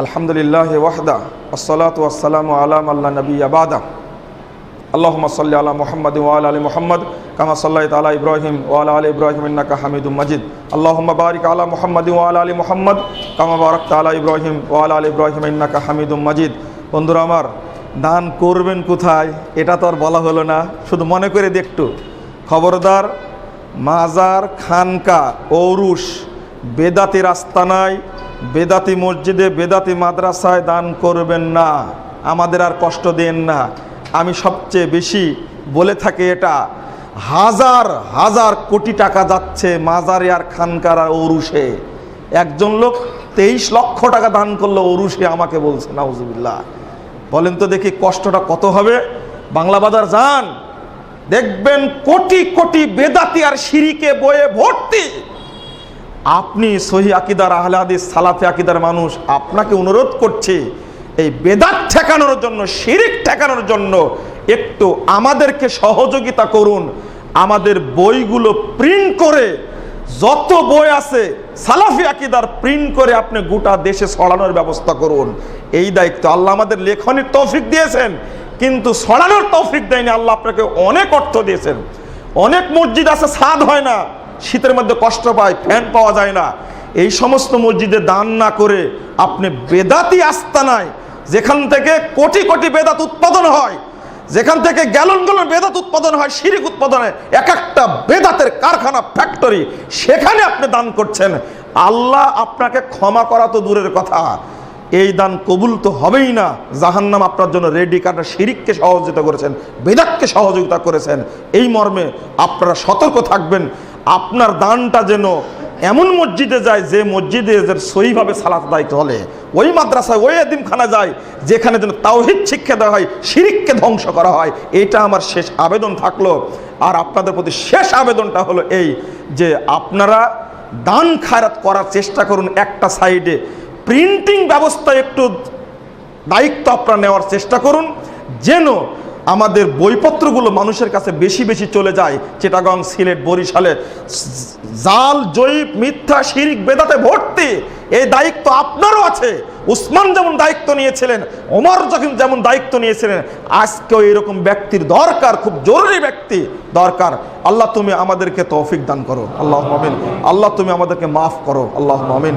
আলহামদুলিল্লাহ ওয়াহদা, আসসালাতু আসসালামু আলাম আল্লাহ নবী আবাদা আল্লাহুম্মা সাল্লি আলা মুহাম্মাদ ওয়া আলা মুহাম্মাদ, কামা সাল্লাইতা আলা ইব্রাহিম ওয়া আলা ইব্রাহিম ইন্নাকা হামিদুম মাজিদ। আল্লাহুম্মা বারিক আলা মুহাম্মাদ ওয়া আলা মুহাম্মাদ, কামা বারাকতা আলা ইব্রাহিম ওয়া আলা ইব্রাহিম ইন্নাকা হামিদুম মাজিদ। বন্ধুরা আমার, দান করবেন কোথায় এটা তো আর বলা হলো না, শুধু মনে করে দেখটু খবরদার, মাজার, খানকা ঔরুষ বেদাতি রাস্তানায় বেদাতি মসজিদে বেদাতি মাদ্রাসায় দান করবেন না। আমাদের আর কষ্ট দেন না। আমি সবচেয়ে বেশি বলে থাকি এটা, হাজার হাজার কোটি টাকা যাচ্ছে মাজারে আর খানকার আর ঔরুষে একজন লোক তেইশ লক্ষ টাকা দান করল ঔরুষে আমাকে বলছে, নাউজুবিল্লাহ। বলেন তো দেখি কষ্টটা কত হবে? বাংলা বাজার যান। দেখবেন কোটি কোটি বেদাতি আর সিঁড়িকে বয়ে ভর্তি। আপনি সহি আকিদার আহলে সালাফে আকিদার মানুষ, আপনাকে অনুরোধ করছে, এই বেদাত ঠেকানোর জন্য, শিরিক ঠেকানোর জন্য একটু আমাদেরকে সহযোগিতা করুন। আমাদের বইগুলো প্রিন্ট করে, যত বই আছে, সালাফি আকিদার প্রিন্ট করে আপনি গোটা দেশে ছড়ানোর ব্যবস্থা করুন। এই দায়িত্ব আল্লাহ আমাদের লেখনের তৌফিক দিয়েছেন, কিন্তু ছড়ানোর তৌফিক দেয়নি, আল্লাহ আপনাকে অনেক অর্থ দিয়েছেন। অনেক মসজিদ আছে ছাদ হয় না। শীতের মধ্যে কষ্ট পায়, ফ্যান পাওয়া যায় না। এই সমস্ত মসজিদে দান না করে আপনি বেদাতি আস্তানায় যেখান থেকে কোটি কোটি বেদাত উৎপাদন হয়, যেখান থেকে গ্যালন গ্যালন বেদাত উৎপাদন হয়, শিরিক উৎপাদনে এক একটা বেদাতের কারখানা, ফ্যাক্টরি, সেখানে আপনি দান করছেন। আল্লাহ আপনাকে ক্ষমা করা তো দূরের কথা। এই দান কবুল তো হবেই না। জাহান্নাম আপনার জন্য রেডি কাটা শিরিককে সহযোগিতা করেছেন, বেদাতকে সহযোগিতা করেছেন। এই মর্মে আপনারা সতর্ক থাকবেন। আপনার দানটা যেন এমন মসজিদে যায় যে মসজিদে যে সহিভাবে সালাত দায়িত্ব হলে ওই মাদ্রাসায়, ওই এদিমখানা যায় যেখানে যেন তাওহিদ শিক্ষা দেওয়া হয়, শিরিককে ধ্বংস করা হয়। এটা আমার শেষ আবেদন থাকল। আর আপনাদের প্রতি শেষ আবেদনটা হলো এই যে আপনারা দান খায়রাত করার চেষ্টা করুন একটা সাইডে। প্রিন্টিং ব্যবস্থা একটু দায়িত্ব আপনারা নেওয়ার চেষ্টা করুন। যেন আমাদের বইপত্রগুলো মানুষের কাছে বেশি বেশি চলে যায় চিটাগং, সিলেট, বরিশালে। জাল জয়ীব মিথ্যা, শিরিক, বেদাতে ভর্তি। এই দায়িত্ব আপনারও আছে। উসমান যেমন দায়িত্ব নিয়েছিলেন, ওমর যখন যেমন দায়িত্ব নিয়েছিলেন, আজকেও এরকম ব্যক্তির দরকার, খুব জরুরি ব্যক্তি দরকার। আল্লাহ তুমি আমাদেরকে তৌফিক দান করো। আল্লাহ মামিন আল্লাহ তুমি আমাদেরকে মাফ করো। আল্লাহ মামিন